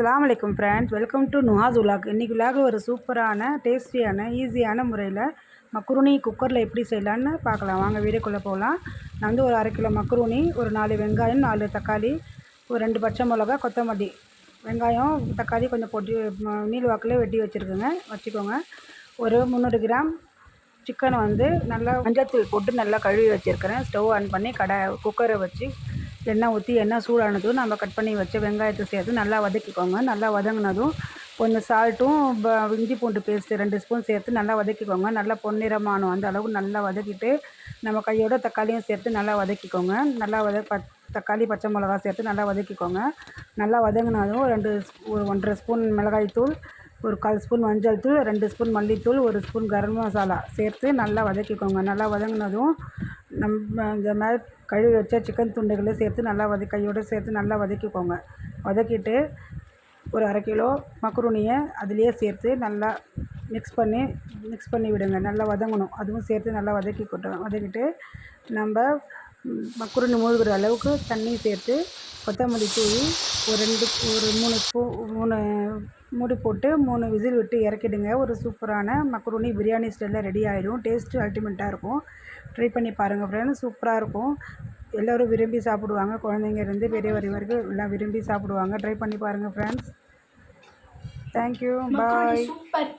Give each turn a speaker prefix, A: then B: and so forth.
A: அஸ்லாம் வலைக்கம் friends welcome to Nuhas vlog இன்றைக்கி உலாக ஒரு சூப்பரான டேஸ்டியான ஈஸியான முறையில் மக்ருனி குக்கரில் எப்படி செய்யலான்னு பார்க்கலாம். வாங்க வீடியோக்குள்ளே போகலாம். நான் வந்து ஒரு அரை கிலோ மக்ருனி ஒரு நாலு வெங்காயம் நாலு தக்காளி ஒரு ரெண்டு பச்சை மிளகா கொத்தமல்லி. வெங்காயம் தக்காளி கொஞ்சம் பொட்டி நீள் வாக்கில் வெட்டி வச்சுருக்குங்க. வச்சுக்கோங்க. ஒரு முந்நூறு கிராம் சிக்கனை வந்து நல்லா மஞ்சத்தூள் போட்டு நல்லா கழுவி வச்சுருக்கிறேன். ஸ்டவ் ஆன் பண்ணி கடை குக்கரை வச்சு எண்ணெய் ஊற்றி எண்ணெய் சூடானதும் நம்ம கட் பண்ணி வச்ச வெங்காயத்தை சேர்த்து நல்லா வதக்கிக்கோங்க. நல்லா வதங்கினதும் கொஞ்சம் சால்ட்டும் ப- இஞ்சி பூண்டு பேஸ்ட்டு ரெண்டு ஸ்பூன் சேர்த்து நல்லா வதக்கிக்கோங்க. நல்லா பொன்னிறமானும். அந்த அளவுக்கு நல்லா வதக்கிட்டு நம்ம கையோட தக்காளியும் சேர்த்து நல்லா வதக்கிக்கோங்க. நல்லா வத தக்காளி பச்சை மிளகா சேர்த்து நல்லா வதக்கிக்கோங்க. நல்லா வதங்கினதும் ரெண்டு ஒரு ஒன்றரை ஸ்பூன் மிளகாய்த்தூள் ஒரு கால் ஸ்பூன் மஞ்சள் தூள் ரெண்டு ஸ்பூன் மல்லித்தூள் ஒரு ஸ்பூன் கரம் மசாலா சேர்த்து நல்லா வதக்கிக்கோங்க. நல்லா வதங்கினதும் நம்ம இந்த மாதிரி கழுவி வச்ச சிக்கன் துண்டுகளை சேர்த்து நல்லா வத கையோடு சேர்த்து நல்லா வதக்கிக்கோங்க. வதக்கிட்டு ஒரு அரை கிலோ மக்ருனியை அதுலேயே சேர்த்து நல்லா மிக்ஸ் பண்ணி மிக்ஸ் பண்ணி விடுங்க. நல்லா வதங்கணும். அதுவும் சேர்த்து நல்லா வதக்கிக்கிட்டோம் வதக்கிட்டு நம்ம மக்குருணி மூழ்கிற அளவுக்கு தண்ணி சேர்த்து கொத்தமல்லி தூவி ஒரு ரெண்டு ஒரு மூணு ஸ்பூ மூணு மூடி போட்டு மூணு விசில் விட்டு இறக்கிடுங்க. ஒரு சூப்பரான மக்ருனி பிரியாணி ஸ்டைலில் ரெடி ஆகிடும் டேஸ்ட்டு அல்டிமேட்டாக இருக்கும். ட்ரை பண்ணி பாருங்கள் ஃப்ரெண்ட்ஸ் சூப்பராக இருக்கும். எல்லோரும் விரும்பி சாப்பிடுவாங்க. குழந்தைங்க இருந்து பெரியவர் வரைக்கும் எல்லாம் விரும்பி சாப்பிடுவாங்க. ட்ரை பண்ணி பாருங்கள் ஃப்ரெண்ட்ஸ் தேங்க்யூ பாய்
B: சூப்பர்